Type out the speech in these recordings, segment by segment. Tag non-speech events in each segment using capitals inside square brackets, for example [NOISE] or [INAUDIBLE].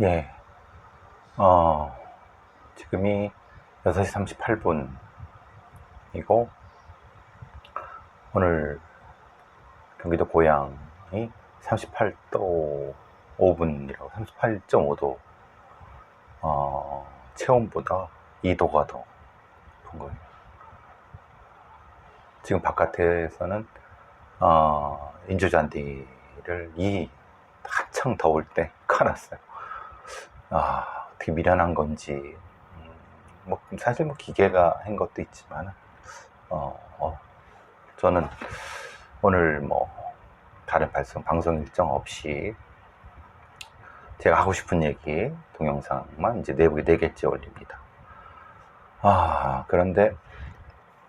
예. 어, 지금이 6시 38분이고, 오늘 경기도 고양이 38도 5분이라고, 38.5도, 어, 체온보다 2도가 더 높은 거예요. 지금 바깥에서는, 어, 인조잔디를 이 한창 더울 때 [LAUGHS] 깔았어요. 아, 어떻게 미련한 건지. 음, 뭐, 사실 뭐 기계가 한 것도 있지만, 어, 어, 저는 오늘 뭐, 다른 발송, 방송 일정 없이 제가 하고 싶은 얘기, 동영상만 이제 내부에 네 개째 올립니다. 아, 그런데,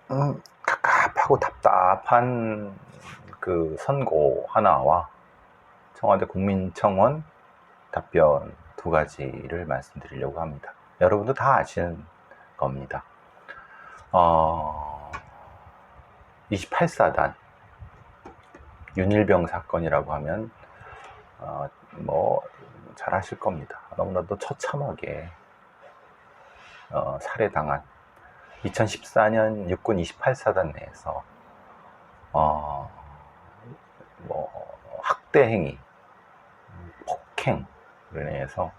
음, 갑갑하고 답답한 그 선고 하나와 청와대 국민청원 답변 두 가지를 말씀드리려고 합니다. 여러분도 다 아시는 겁니다. 어, 28사단 윤일병 사건이라고 하면 어, 뭐잘 아실 겁니다. 너무나도 처참하게 어, 살해당한 2014년 육군 28사단 내에서 어, 뭐 학대 행위, 폭행 을 인해서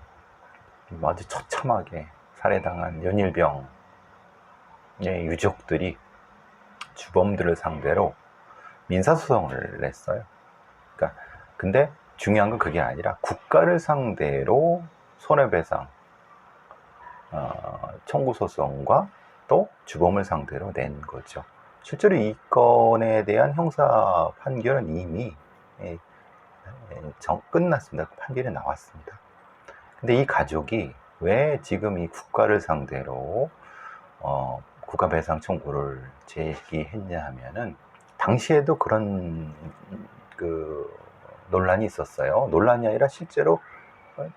아주 처참하게 살해당한 연일병의 유족들이 주범들을 상대로 민사소송을 냈어요. 그러니까 근데 중요한 건 그게 아니라 국가를 상대로 손해배상 어, 청구 소송과 또 주범을 상대로 낸 거죠. 실제로 이 건에 대한 형사 판결은 이미 예, 예, 정, 끝났습니다. 판결이 나왔습니다. 근데 이 가족이 왜 지금 이 국가를 상대로 어, 국가 배상 청구를 제기했냐 하면은 당시에도 그런 그 논란이 있었어요. 논란이 아니라 실제로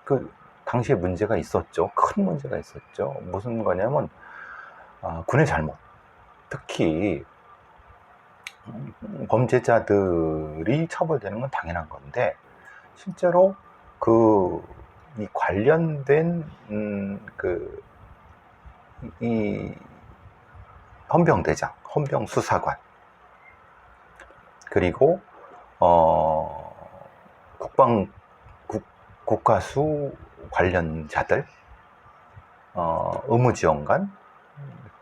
그 당시에 문제가 있었죠. 큰 문제가 있었죠. 무슨 거냐면 아, 군의 잘못. 특히 범죄자들이 처벌되는 건 당연한 건데 실제로 그 이 관련된 음, 그이 헌병대장, 헌병수사관. 그리고 어 국방 국, 국가수 관련자들 어 의무지원관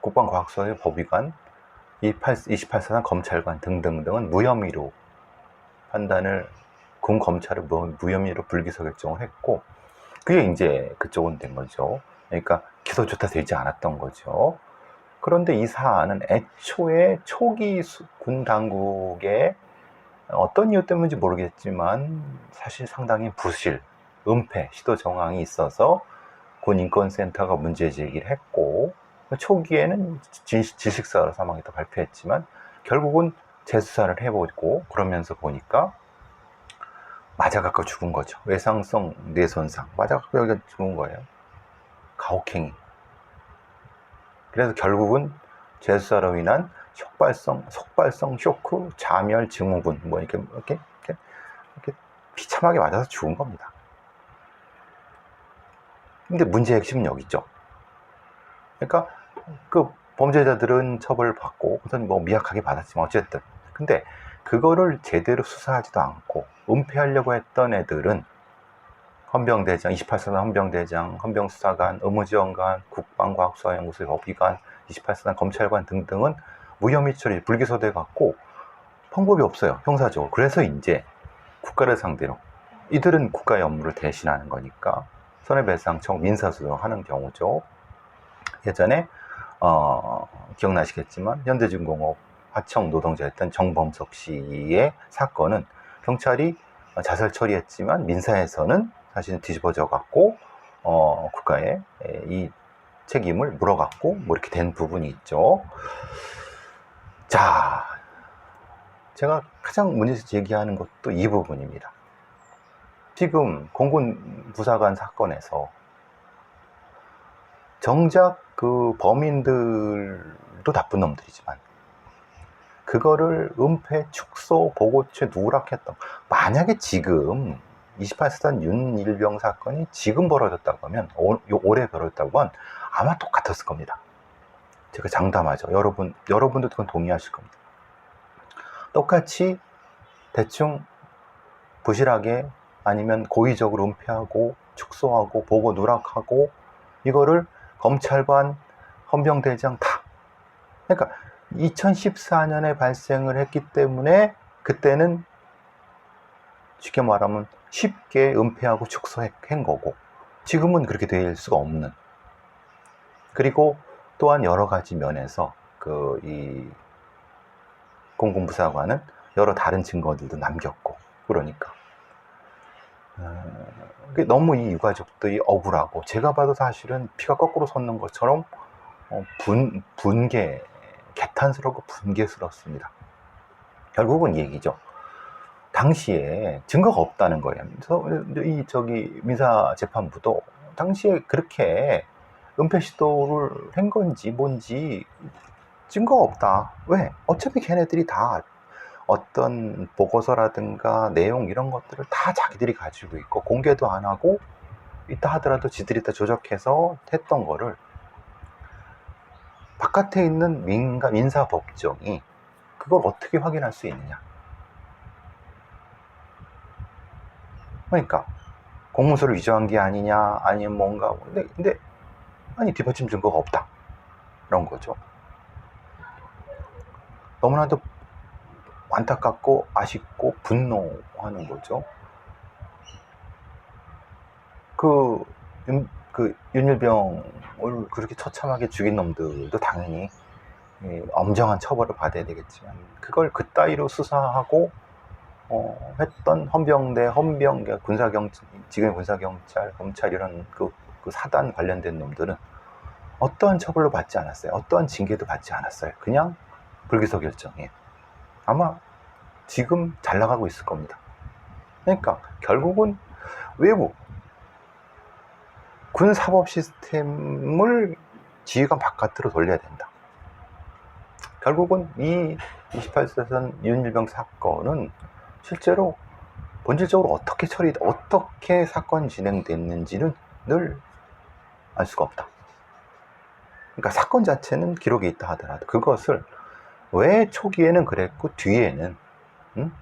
국방과학소의 법의관 28, 28 사단 검찰관 등등등은 무혐의로 판단을 군 검찰은 무혐의로 불기소 결정을 했고 그게 이제 그쪽은 된 거죠. 그러니까 기소조차 되지 않았던 거죠. 그런데 이 사안은 애초에 초기 군 당국의 어떤 이유 때문인지 모르겠지만 사실 상당히 부실, 은폐, 시도 정황이 있어서 군 인권센터가 문제 제기를 했고 초기에는 질식사로 사망했다 발표했지만 결국은 재수사를 해보고 그러면서 보니까 맞아갖고 죽은 거죠. 외상성 뇌손상. 맞아갖고 여기가 죽은 거예요. 가혹행위. 그래서 결국은 재수사로 인한 속발성, 속발성 쇼크, 자멸 증후군, 뭐 이렇게, 이렇게, 이렇게, 이렇게 비참하게 맞아서 죽은 겁니다. 근데 문제의 핵심은 여기 있죠. 그러니까 그 범죄자들은 처벌받고 우선 뭐 미약하게 받았지만 어쨌든 근데 그거를 제대로 수사하지도 않고 은폐하려고 했던 애들은 헌병대장, 28사단 헌병대장, 헌병수사관, 의무지원관, 국방과학수사연구소 법의관, 28사단 검찰관 등등은 무혐의 처리, 불기소돼 갖고 방법이 없어요. 형사적으로. 그래서 이제 국가를 상대로 이들은 국가의 업무를 대신하는 거니까 손해배상 청 민사소송 하는 경우죠. 예전에 어, 기억나시겠지만 현대중공업 하청 노동자였던 정범석 씨의 사건은 경찰이 자살 처리했지만 민사에서는 사실은 뒤집어져 갖고 어, 국가에 이 책임을 물어갖고 뭐 이렇게 된 부분이 있죠. 자, 제가 가장 문제 제기하는 것도 이 부분입니다. 지금 공군 부사관 사건에서 정작 그 범인들도 나쁜 놈들이지만 그거를 은폐, 축소, 보고죄 누락했던 만약에 지금 28사단 윤일병 사건이 지금 벌어졌다고 하면 올- 요- 올해 벌어졌다고 하면 아마 똑같았을 겁니다. 제가 장담하죠. 여러분 여러분도 그건 동의하실 겁니다. 똑같이 대충 부실하게 아니면 고의적으로 은폐하고 축소하고 보고 누락하고 이거를 검찰관 헌병대장 다 그러니까 2014년에 발생을 했기 때문에 그때는 쉽게 말하면 쉽게 은폐하고 축소한 거고 지금은 그렇게 될 수가 없는. 그리고 또한 여러 가지 면에서 그 이 공공부사관은 여러 다른 증거들도 남겼고 그러니까. 어, 너무 이 유가족들이 억울하고 제가 봐도 사실은 피가 거꾸로 솟는 것처럼 어, 분, 분개 개탄스럽고 분개스럽습니다. 결국은 이 얘기죠. 당시에 증거가 없다는 거예요. 그래서 이 저기 민사 재판부도 당시에 그렇게 은폐 시도를 한 건지 뭔지 증거가 없다. 왜? 어차피 걔네들이 다 어떤 보고서라든가 내용 이런 것들을 다 자기들이 가지고 있고 공개도 안 하고 있다 하더라도 지들이 다 조작해서 했던 거를 바깥에 있는 민가 민사 법정이 그걸 어떻게 확인할 수 있느냐? 그러니까 공문서를 위조한 게 아니냐, 아니면 뭔가 근데 근데 아니 뒷받침 증거가 없다 그런 거죠. 너무나도 안타깝고 아쉽고 분노하는 거죠. 그, 윤, 그 윤일병을 그렇게 처참하게 죽인 놈들도 당연히 예, 엄정한 처벌을 받아야 되겠지만 그걸 그따위로 수사하고 어, 했던 헌병대, 헌병, 군사경, 지금의 군사경찰, 검찰 이런 그, 그 사단 관련된 놈들은 어떠한 처벌로 받지 않았어요. 어떠한 징계도 받지 않았어요. 그냥 불기소 결정이에요. 아마 지금 잘 나가고 있을 겁니다. 그러니까 결국은 외부 군 사법 시스템을 지휘관 바깥으로 돌려야 된다. 결국은 이 28세선 윤일병 사건은 실제로 본질적으로 어떻게 처리, 어떻게 사건이 진행됐는지는 늘 알 수가 없다. 그러니까 사건 자체는 기록이 있다 하더라도 그것을 왜 초기에는 그랬고 뒤에는 음?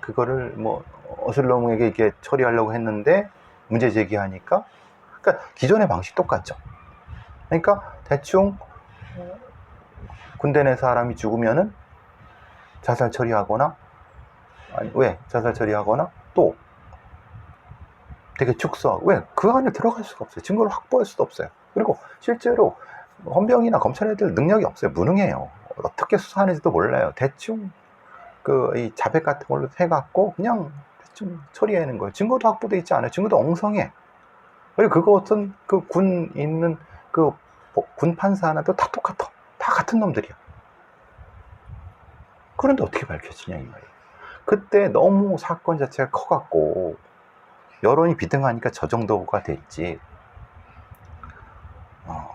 그거를 뭐 어슬렁에게 이렇게 처리하려고 했는데 문제 제기하니까 그러니까 기존의 방식 똑같죠. 그러니까 대충 군대 내 사람이 죽으면은 자살 처리하거나 아니 왜 자살 처리하거나 또 되게 축소하고 왜그 안에 들어갈 수가 없어요. 증거를 확보할 수도 없어요. 그리고 실제로 헌병이나 검찰 애들 능력이 없어요. 무능해요. 어떻게 수사하는지도 몰라요. 대충 그 이 자백 같은 걸로 해갖고 그냥 대충 처리하는 거예요. 증거도 확보돼 있지 않아요. 증거도 엉성해. 그리고 그것은 그 군 있는 그 군 판사 하나도 다 똑같아. 다 같은 놈들이야. 그런데 어떻게 밝혀지냐 이 말이에요. 그때 너무 사건 자체가 커갖고 여론이 비등하니까 저 정도가 됐지. 어,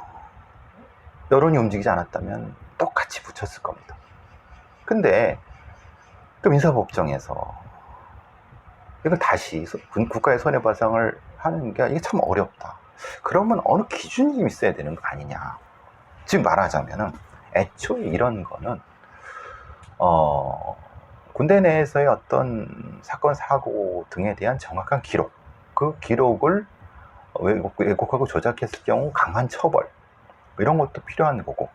여론이 움직이지 않았다면 똑같이 붙였을 겁니다. 근데 그 민사법정에서 이걸 다시 국가의 손해배상을 하는 게 이게 참 어렵다. 그러면 어느 기준이 좀 있어야 되는 거 아니냐. 지금 말하자면은 애초에 이런 거는 어, 군대 내에서의 어떤 사건 사고 등에 대한 정확한 기록, 그 기록을 왜곡, 왜곡하고 조작했을 경우 강한 처벌 이런 것도 필요한 거고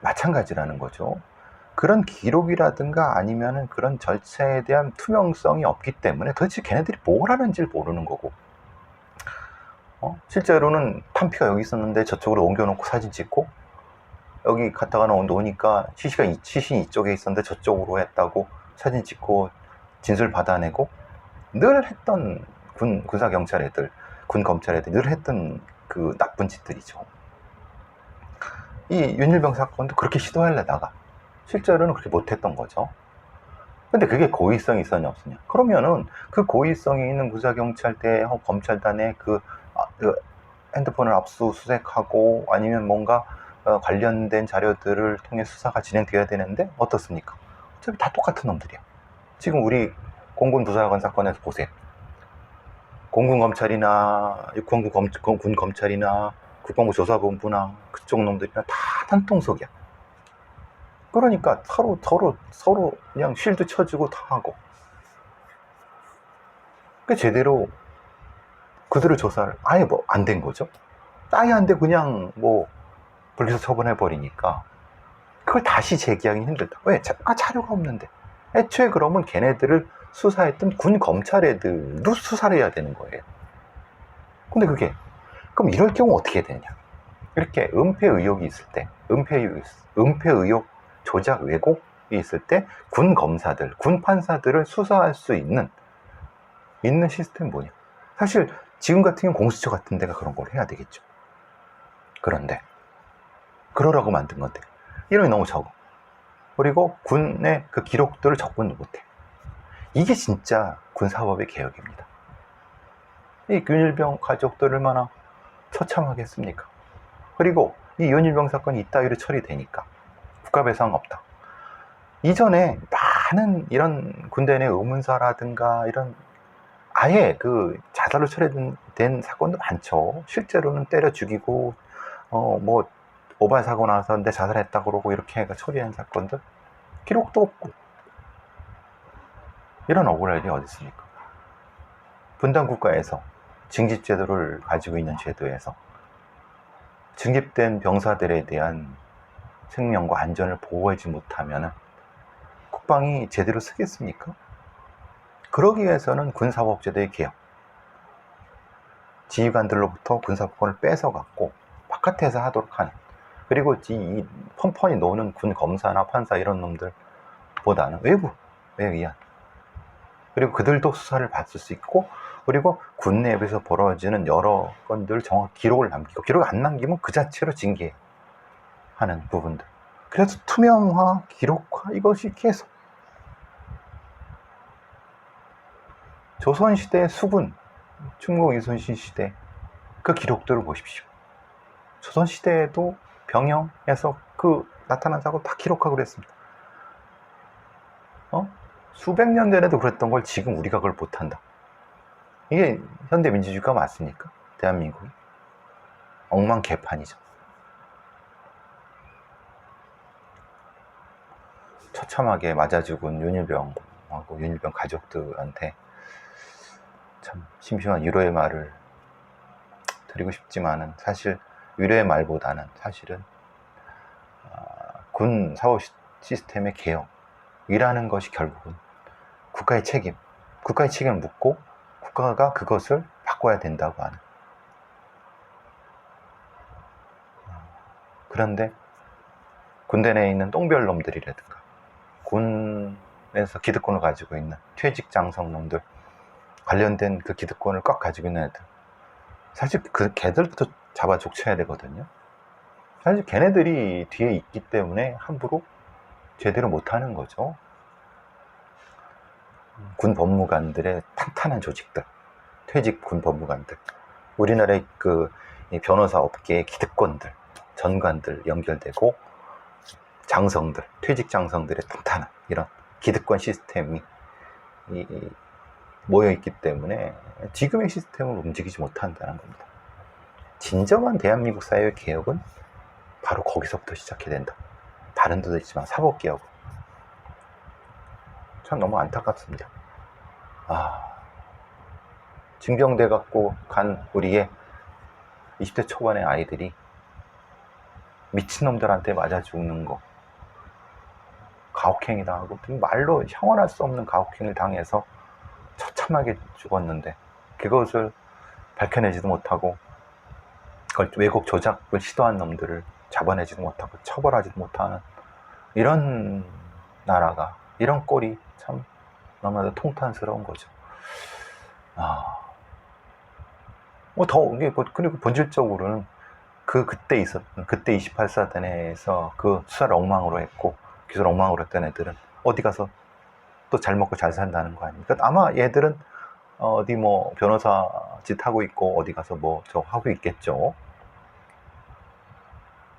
마찬가지라는 거죠. 그런 기록이라든가 아니면은 그런 절차에 대한 투명성이 없기 때문에 도대체 걔네들이 뭘 하는지를 모르는 거고 어? 실제로는 탄피가 여기 있었는데 저쪽으로 옮겨놓고 사진 찍고 여기 갔다가 오니까 시시가 이- 시신이 이쪽에 있었는데 저쪽으로 했다고 사진 찍고 진술 받아내고 늘 했던 군 군사 경찰 애들, 군 검찰 애들 늘 했던 그 나쁜 짓들이죠. 이 윤일병 사건도 그렇게 시도하려다가 실제로는 그렇게 못했던 거죠. 근데 그게 고의성이 있었냐 없었냐? 그러면은 그 고의성이 있는 군사경찰대 어, 검찰단의 그, 아, 그 핸드폰을 압수수색하고 아니면 뭔가 어, 관련된 자료들을 통해 수사가 진행돼야 되는데 어떻습니까? 어차피 다 똑같은 놈들이야. 지금 우리 공군 부사관 사건에서 보세요. 공군 검찰이나 육군부 검, 군 검찰이나 국방부 조사본부나 그쪽 놈들이나 다 단통속이야. 그러니까 서로 서로 서로 그냥 쉴드 쳐주고 다 하고. 그 제대로 그들을 조사를 아예 뭐 안 된 거죠. 아예 안 돼 그냥 뭐 불기소 처분해 버리니까 그걸 다시 제기하기 힘들다. 왜? 자, 아 자료가 없는데. 애초에 그러면 걔네들을 수사했던 군 검찰 애들도 수사를 해야 되는 거예요. 근데 그게 그럼 이럴 경우 어떻게 되냐? 이렇게 은폐 의혹이 있을 때, 은폐 은폐 의혹 조작 왜곡이 있을 때 군 검사들, 군 판사들을 수사할 수 있는 있는 시스템 뭐냐? 사실 지금 같은 경우 공수처 같은 데가 그런 걸 해야 되겠죠. 그런데 그러라고 만든 건데 이름이 너무 적어. 그리고 군의 그 기록들을 적분도 못해. 이게 진짜 군 사법의 개혁입니다. 이 윤일병 가족들 얼마나 처참하겠습니까? 그리고 이 윤일병 사건이 이따위로 처리되니까 국가배상 없다. 이전에 많은 이런 군대 내 의문사라든가 이런 아예 그 자살로 처리된 사건도 많죠. 실제로는 때려 죽이고 어 뭐 오발 사고 나서 내 자살했다 그러고 이렇게 처리한 사건들 기록도 없고 이런 억울할 일이 어디 있습니까? 분단 국가에서 징집 제도를 가지고 있는 제도에서 징집된 병사들에 대한 생명과 안전을 보호하지 못하면 국방이 제대로 쓰겠습니까? 그러기 위해서는 군사법제도의 개혁, 지휘관들로부터 군사법권을 뺏어갖고 바깥에서 하도록 하는. 그리고 이 펀펀히 노는 군 검사나 판사 이런 놈들보다는 외부에 의한. 그리고 그들도 수사를 받을 수 있고 그리고 군 내에서 벌어지는 여러 건들 정확히 기록을 남기고 기록을 안 남기면 그 자체로 징계하는 부분들. 그래서 투명화, 기록화 이것이 계속 조선시대 수군 충무 이순신 시대 그 기록들을 보십시오 조선시대에도 병영에서 그 나타난 사고 다 기록하고 그랬습니다 어? 수백 년 전에도 그랬던 걸 지금 우리가 그걸 못한다. 이게 현대 민주주의가 맞습니까? 대한민국이? 엉망 개판이죠. 처참하게 맞아 죽은 윤일병하고 윤일병 가족들한테 참 심심한 위로의 말을 드리고 싶지만은 사실 위로의 말보다는 사실은 아, 군 사법 시스템의 개혁이라는 것이 결국은 국가의 책임, 국가의 책임을 묻고 국가가 그것을 바꿔야 된다고 하는. 그런데 군대 내에 있는 똥별 놈들이라든가 군에서 기득권을 가지고 있는 퇴직 장성 놈들 관련된 그 기득권을 꽉 가지고 있는 애들 사실 그 걔들부터 잡아 족쳐야 되거든요. 사실 걔네들이 뒤에 있기 때문에 함부로 제대로 못하는 거죠. 군 법무관들의 탄탄한 조직들, 퇴직 군 법무관들, 우리나라의 그 변호사 업계의 기득권들, 전관들 연결되고 장성들, 퇴직 장성들의 탄탄한 이런 기득권 시스템이 모여 있기 때문에 지금의 시스템을 움직이지 못한다는 겁니다. 진정한 대한민국 사회의 개혁은 바로 거기서부터 시작해야 된다. 다른 데도 있지만 사법개혁, 참 너무 안타깝습니다. 아, 징병돼 갖고 간 우리의 20대 초반의 아이들이 미친놈들한테 맞아 죽는 거, 가혹행위 당하고, 말로 형언할 수 없는 가혹행위를 당해서 처참하게 죽었는데, 그것을 밝혀내지도 못하고, 그걸 왜곡 조작을 시도한 놈들을 잡아내지도 못하고, 처벌하지도 못하는 이런 나라가, 이런 꼴이 참 너무나도 통탄스러운 거죠. 아, 뭐 더, 이게, 뭐 그리고 본질적으로는 그, 그때 있었, 그때 28사단에서 그 수사를 엉망으로 했고, 기술 엉망으로 했던 애들은 어디 가서 또 잘 먹고 잘 산다는 거 아닙니까? 아마 얘들은 어디 뭐 변호사 짓 하고 있고, 어디 가서 뭐 저 하고 있겠죠.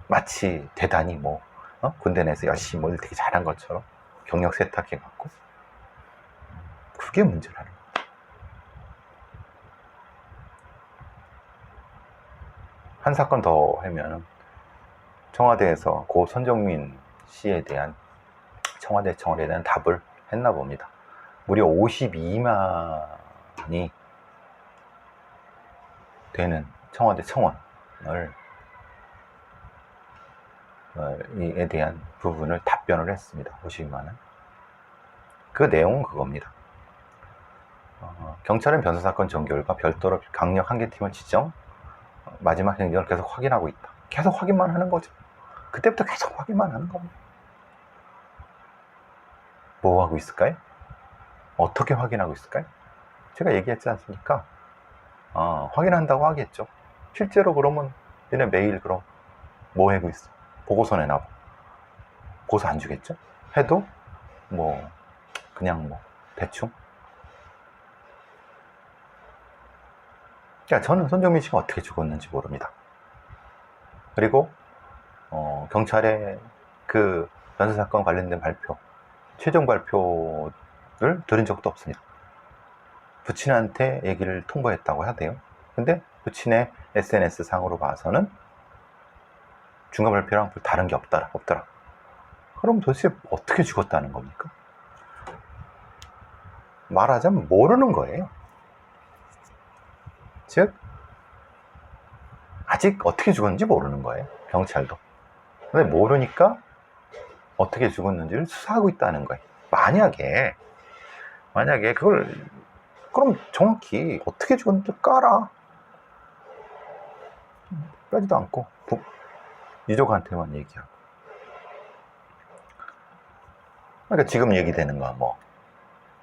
마치 대단히 뭐, 어? 군대 내에서 열심히 뭘 되게 잘한 것처럼 경력 세탁해 갖고. 그게 문제라는 거예요. 한 사건 더 하면은 청와대에서 고 손정민 씨에 대한 청와대 청원에 대한 답을 했나 봅니다. 무려 52만이 되는 청와대 청원을 어, 이에 대한 부분을 답변을 했습니다. 52만 원. 그 내용은 그겁니다. 어, 경찰은 변사 사건 전결과 별도로 강력 한계팀을 지정, 어, 마지막 행정을 계속 확인하고 있다. 계속 확인만 하는 거죠. 그때부터 계속 확인만 하는 겁니다. 뭐 하고 있을까요? 어떻게 확인하고 있을까요? 제가 얘기했지 않습니까? 어, 확인한다고 하겠죠. 실제로 그러면 얘네 매일 그럼 뭐 하고 있어? 보고서 내놔. 고소 안 주겠죠? 해도 뭐 그냥 뭐 대충. 그러니까 저는 손정민 씨가 어떻게 죽었는지 모릅니다. 그리고 어, 경찰의 그 변사 사건 관련된 발표, 최종 발표를 들은 적도 없습니다. 부친한테 얘기를 통보했다고 하대요. 근데 부친의 SNS 상으로 봐서는 중간 발표랑 별 다른 게 없더라, 없더라. 그럼 도대체 어떻게 죽었다는 겁니까? 말하자면 모르는 거예요. 즉, 아직 어떻게 죽었는지 모르는 거예요. 경찰도. 근데 모르니까 어떻게 죽었는지를 수사하고 있다는 거예요. 만약에, 만약에 그걸, 그럼 정확히 어떻게 죽었는지 깔아. 까지도 않고, 부- 유족한테만 얘기하고. 그러니까 지금 얘기되는 거야, 뭐.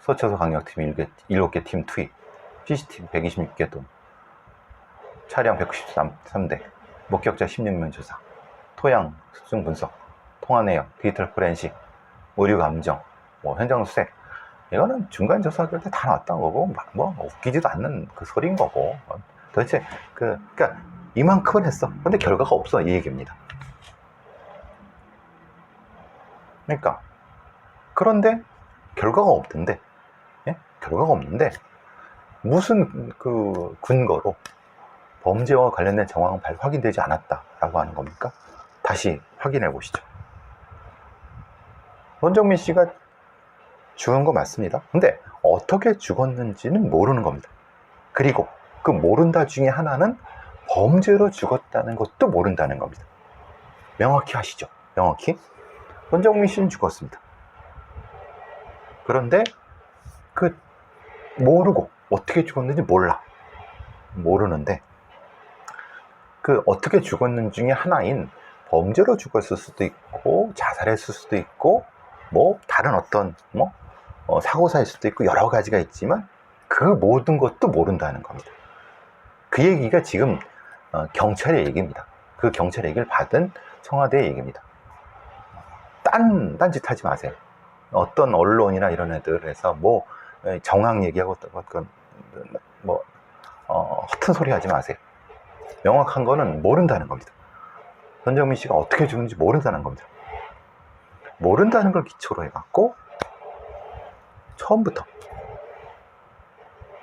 서초서 강력팀 7개, 7개 팀 투입, CCTV 126개 돈, 차량 193대, 목격자 16명 조사, 토양 특징 분석, 통화 내역, 디지털 포렌식, 의류 감정, 뭐 현장 수색. 이거는 중간 조사할 때다 나왔던 거고, 막 뭐 웃기지도 않는 그 소리인 거고. 도대체 그, 그러니까 이만큼은 했어. 근데 결과가 없어 이 얘기입니다. 그러니까 그런데 결과가 없던데, 예? 결과가 없는데 무슨 그 근거로 범죄와 관련된 정황은 발 확인되지 않았다라고 하는 겁니까? 다시 확인해 보시죠. 원정민 씨가 죽은 거 맞습니다. 근데 어떻게 죽었는지는 모르는 겁니다. 그리고 그 모른다 중에 하나는 범죄로 죽었다는 것도 모른다는 겁니다. 명확히 하시죠. 명확히. 원정민 씨는 죽었습니다. 그런데 그 모르고 어떻게 죽었는지 몰라. 모르는데 그 어떻게 죽었는 중에 하나인 범죄로 죽었을 수도 있고 자살했을 수도 있고 뭐 다른 어떤 뭐 어, 사고사일 수도 있고 여러 가지가 있지만 그 모든 것도 모른다는 겁니다. 그 얘기가 지금 어, 경찰의 얘기입니다. 그 경찰 얘기를 받은 청와대의 얘기입니다. 딴, 딴짓 하지 마세요. 어떤 언론이나 이런 애들에서 뭐 에, 정황 얘기하고 뭐 어, 허튼 소리 하지 마세요. 명확한 거는 모른다는 겁니다. 전정민 씨가 어떻게 죽는지 모른다는 겁니다. 모른다는 걸 기초로 해갖고 처음부터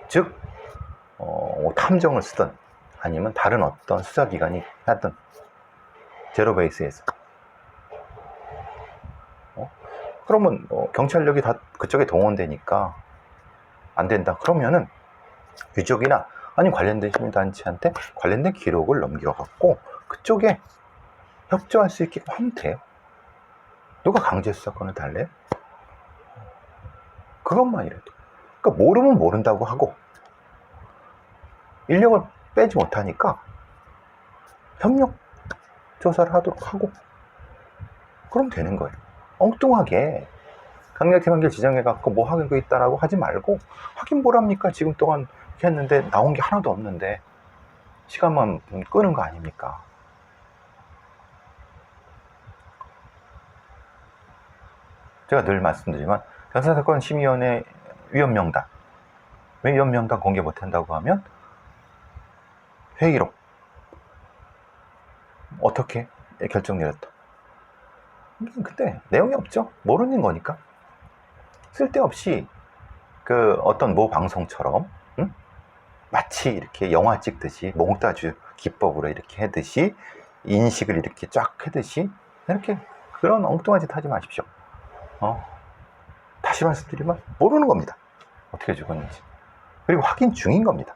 즉 어, 뭐 탐정을 쓰든 아니면 다른 어떤 수사기관이 하든 제로베이스에서 어? 그러면 어, 경찰력이 다 그쪽에 동원되니까 안 된다 그러면은 유족이나 아니 관련된 시민단체한테 관련된 기록을 넘겨갖고 그쪽에 협조할 수 있게 하면 돼요. 누가 강제 수사권을 달래요? 그것만이라도. 그러니까 모르면 모른다고 하고 인력을 빼지 못하니까 협력 조사를 하도록 하고 그럼 되는 거예요. 엉뚱하게 강력팀 한길 지정해갖고 뭐 하고 있다라고 하지 말고 하긴 뭐랍니까 지금 동안 했는데 나온 게 하나도 없는데 시간만 끄는 거 아닙니까? 제가 늘 말씀드리지만 변사사건 심의위원회 위원명단 왜 위원명단 공개 못한다고 하면 회의록 어떻게 결정 내렸다 근데 내용이 없죠 모르는 거니까 쓸데없이 그 어떤 모 방송처럼 응? 마치 이렇게 영화 찍듯이 몽따주 기법으로 이렇게 하듯이 인식을 이렇게 쫙 하듯이 이렇게 그런 엉뚱한 짓 하지 마십시오. 어? 다시 말씀드리면 모르는 겁니다. 어떻게 죽었는지. 그리고 확인 중인 겁니다.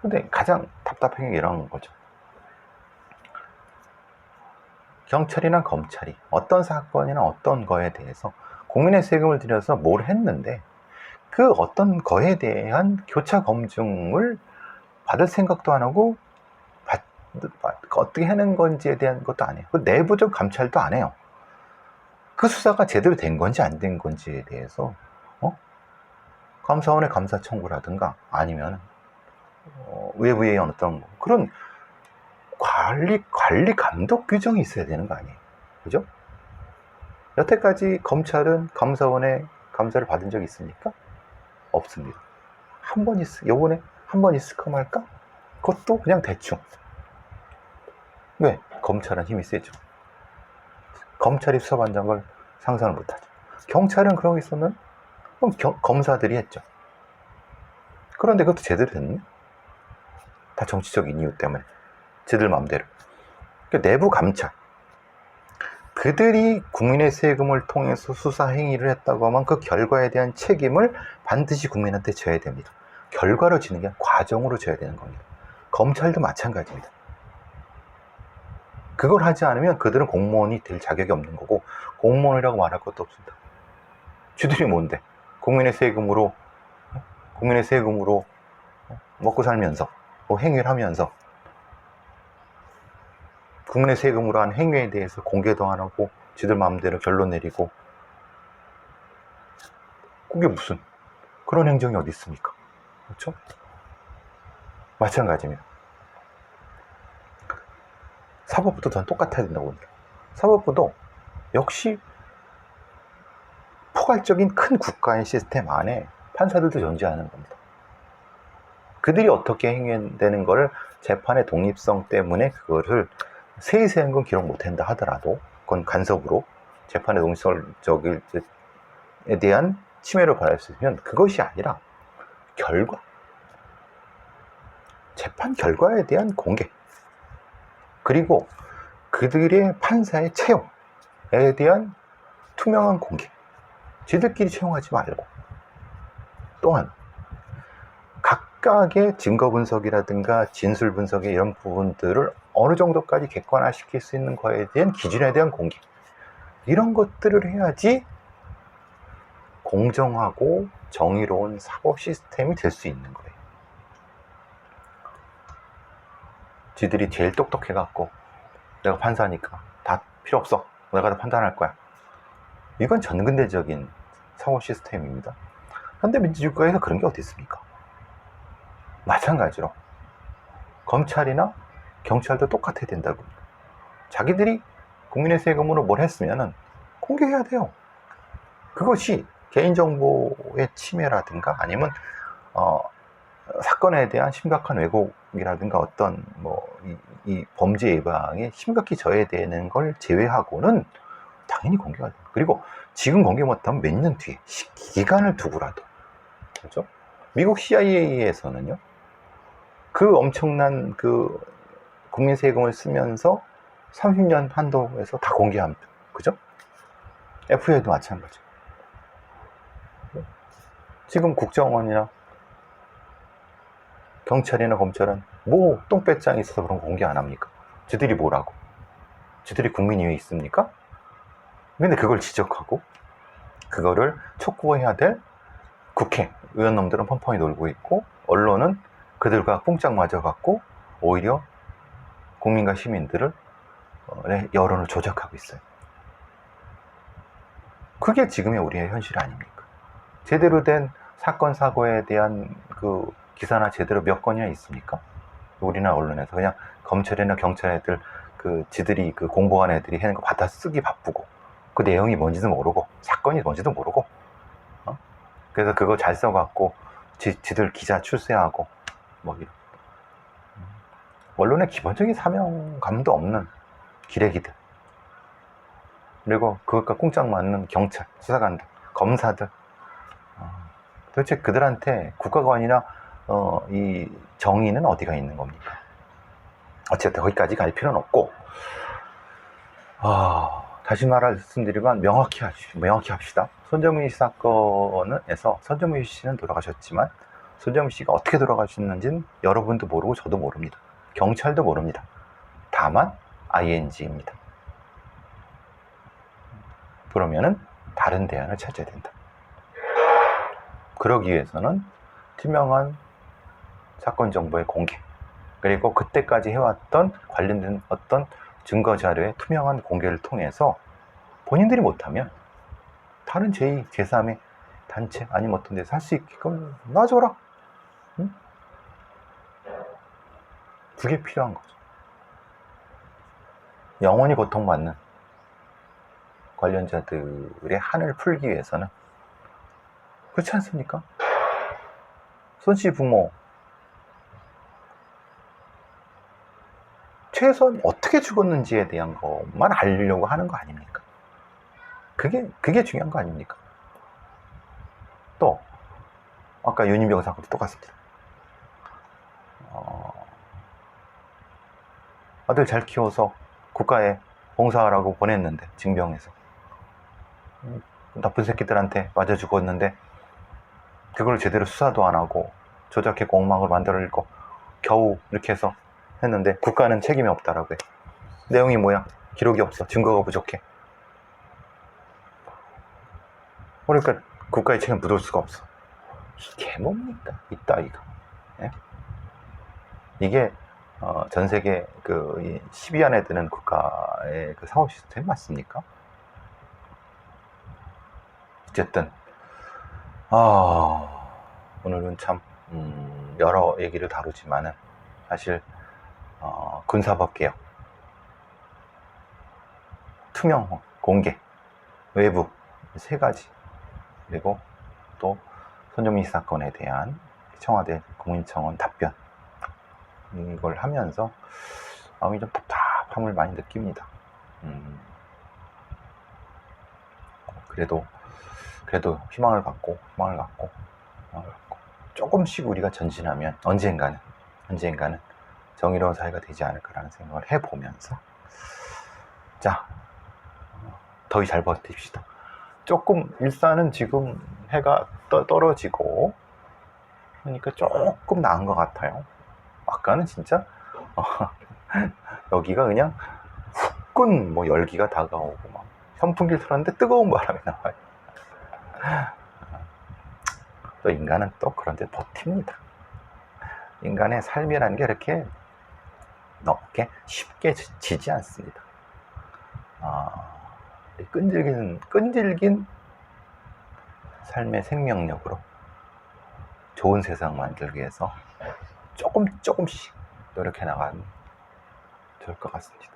근데 가장 답답한 게 이런 거죠. 경찰이나 검찰이 어떤 사건이나 어떤 거에 대해서 국민의 세금을 들여서 뭘 했는데 그 어떤 거에 대한 교차 검증을 받을 생각도 안 하고 어떻게 하는 건지에 대한 것도 안 해요. 그 내부적 감찰도 안 해요. 그 수사가 제대로 된 건지 안 된 건지에 대해서 어? 감사원의 감사 청구라든가 아니면 어, 외부의 어떤 그런 관리 관리 감독 규정이 있어야 되는 거 아니에요, 그죠? 여태까지 검찰은 감사원의 감사를 받은 적이 있습니까? 없습니다. 한 번 있, 요번에 한 번 있을까 말까? 그것도 그냥 대충. 왜? 검찰은 힘이 세죠. 검찰이 수사받는 걸 상상을 못하죠. 경찰은 그런 게 있었는? 그럼 겨- 검사들이 했죠. 그런데 그것도 제대로 됐냐? 다 정치적인 이유 때문에. 지들 마음대로. 그러니까 내부 감찰. 그들이 국민의 세금을 통해서 수사 행위를 했다고 하면 그 결과에 대한 책임을 반드시 국민한테 져야 됩니다. 결과로 지는 게 과정으로 져야 되는 겁니다. 검찰도 마찬가지입니다. 그걸 하지 않으면 그들은 공무원이 될 자격이 없는 거고 공무원이라고 말할 것도 없습니다. 쥐들이 뭔데? 국민의 세금으로 국민의 세금으로 먹고 살면서 뭐 행위를 하면서 국민의 세금으로 한 행위에 대해서 공개도 안 하고 지들 마음대로 결론 내리고 그게 무슨 그런 행정이 어디 있습니까? 그렇죠? 마찬가지입니다. 사법부도 전 똑같아야 된다고 봅니다. 사법부도 역시 포괄적인 큰 국가의 시스템 안에 판사들도 존재하는 겁니다. 그들이 어떻게 행위되는 걸 재판의 독립성 때문에 그거를 세세한 건 기록 못한다 하더라도 그건 간섭으로 재판의 독립성에 대한 침해를 받을 수 있으면 그것이 아니라 결과 재판 결과에 대한 공개 그리고 그들의 판사의 채용에 대한 투명한 공개. 지들끼리 채용하지 말고. 또한 각각의 증거 분석이라든가 진술 분석의 이런 부분들을 어느 정도까지 객관화시킬 수 있는 거에 대한 기준에 대한 공개. 이런 것들을 해야지 공정하고 정의로운 사법 시스템이 될 수 있는 거예요. 지들이 제일 똑똑해갖고 내가 판사니까 다 필요 없어. 내가 다 판단할 거야. 이건 전근대적인 사법 시스템입니다. 현대민주주의국가에서 그런 게 어디 있습니까? 마찬가지로 검찰이나 경찰도 똑같아야 된다고. 자기들이 국민의 세금으로 뭘 했으면은 공개해야 돼요. 그것이 개인정보의 침해라든가 아니면 어, 사건에 대한 심각한 왜곡이라든가 어떤 뭐이 범죄 예방에 심각히 저해되는 걸 제외하고는 당연히 공개가 돼요. 그리고 지금 공개 못하면 몇 년 뒤에 시- 기간을 두고라도 그렇죠? 미국 CIA에서는요 그 엄청난 그 국민 세금을 쓰면서 30년 한도에서 다 공개합니다. 그죠? FA도 마찬가지. 지금 국정원이나 경찰이나 검찰은 뭐 똥배짱이 있어서 그런 거 공개 안 합니까? 지들이 뭐라고? 지들이 국민 위에 있습니까? 근데 그걸 지적하고 그거를 촉구해야 될 국회 의원놈들은 펑펑히 놀고 있고 언론은 그들과 꽁짝 맞아갖고 오히려 국민과 시민들을 어, 의 여론을 조작하고 있어요. 그게 지금의 우리의 현실 아닙니까? 제대로 된 사건 사고에 대한 그 기사나 제대로 몇 건이나 있습니까? 우리나라 언론에서. 그냥 검찰이나 경찰 애들 그 지들이 그 공부한 애들이 하는 거 받아 쓰기 바쁘고. 그 내용이 뭔지도 모르고 사건이 뭔지도 모르고. 어? 그래서 그거 잘 써갖고 지, 지들 기자 출세하고 뭐 이런. 음. 언론의 기본적인 사명감도 없는 기레기들. 그리고 그것과 꽁짝 맞는 경찰 수사관들 검사들. 어, 도대체 그들한테 국가관이나 어, 이 정의는 어디가 있는 겁니까? 어쨌든 거기까지 갈 필요는 없고, 아, 다시 말씀드리면 명확히 합시다. 명확히 합시다. 손정민 씨 사건에서 손정민 씨는 돌아가셨지만 손정민 씨가 어떻게 돌아가셨는지는 여러분도 모르고 저도 모릅니다. 경찰도 모릅니다. 다만 ING입니다. 그러면은 다른 대안을 찾아야 된다. 그러기 위해서는 투명한 사건 정보의 공개 그리고 그때까지 해왔던 관련된 어떤 증거 자료의 투명한 공개를 통해서 본인들이 못하면 다른 제2, 제3의 단체 아니면 어떤 데서 할 수 있게끔 놔줘라. 응? 그게 필요한 거죠. 영원히 고통받는 관련자들의 한을 풀기 위해서는 그렇지 않습니까? 손씨 부모 최소한 어떻게 죽었는지에 대한 것만 알려고 하는 거 아닙니까? 그게 그게 중요한 거 아닙니까? 또 아까 윤인병 사건도 똑같습니다. 어, 아들 잘 키워서 국가에 봉사하라고 보냈는데 징병해서 음, 나쁜 새끼들한테 맞아 죽었는데 그걸 제대로 수사도 안 하고 조작해 공망을 만들어내고 겨우 이렇게 해서 했는데 국가는 책임이 없다라고 해. 내용이 뭐야? 기록이 없어. 증거가 부족해. 그러니까 국가의 책임 묻을 수가 없어. 이게 뭡니까? 이 따위가. 예? 이게 어, 전 세계 그 10위 안에 드는 국가의 그 사법 시스템 맞습니까? 어쨌든 아 오늘은 참 음, 여러 얘기를 다루지만은 사실 어, 군사법 개혁, 투명, 공개, 외부 세 가지. 그리고 또 손정민 씨 사건에 대한 청와대 국민청원 답변. 이걸 하면서 마음이 좀 답답함을 많이 느낍니다. 음, 그래도 그래도 희망을 갖고 희망을 갖고 희망을 갖고. 조금씩 우리가 전진하면 언젠가는 언젠가는 정의로운 사회가 되지 않을까라는 생각을 해보면서 자 더위 잘 버팁시다. 조금 일산은 지금 해가 떠, 떨어지고 그러니까 조금 나은 것 같아요. 아까는 진짜 어, [LAUGHS] 여기가 그냥 후끈 뭐 열기가 다가오고 막 선풍기를 틀었는데 뜨거운 바람이 나와요. 또 인간은 또 그런데 버팁니다. 인간의 삶이라는 게 이렇게 넘게 쉽게 지- 지지 않습니다. 아, 이 끈질긴, 끈질긴 삶의 생명력으로 좋은 세상 만들기 위해서 조금 조금씩 노력해 나가면 좋을 것 같습니다.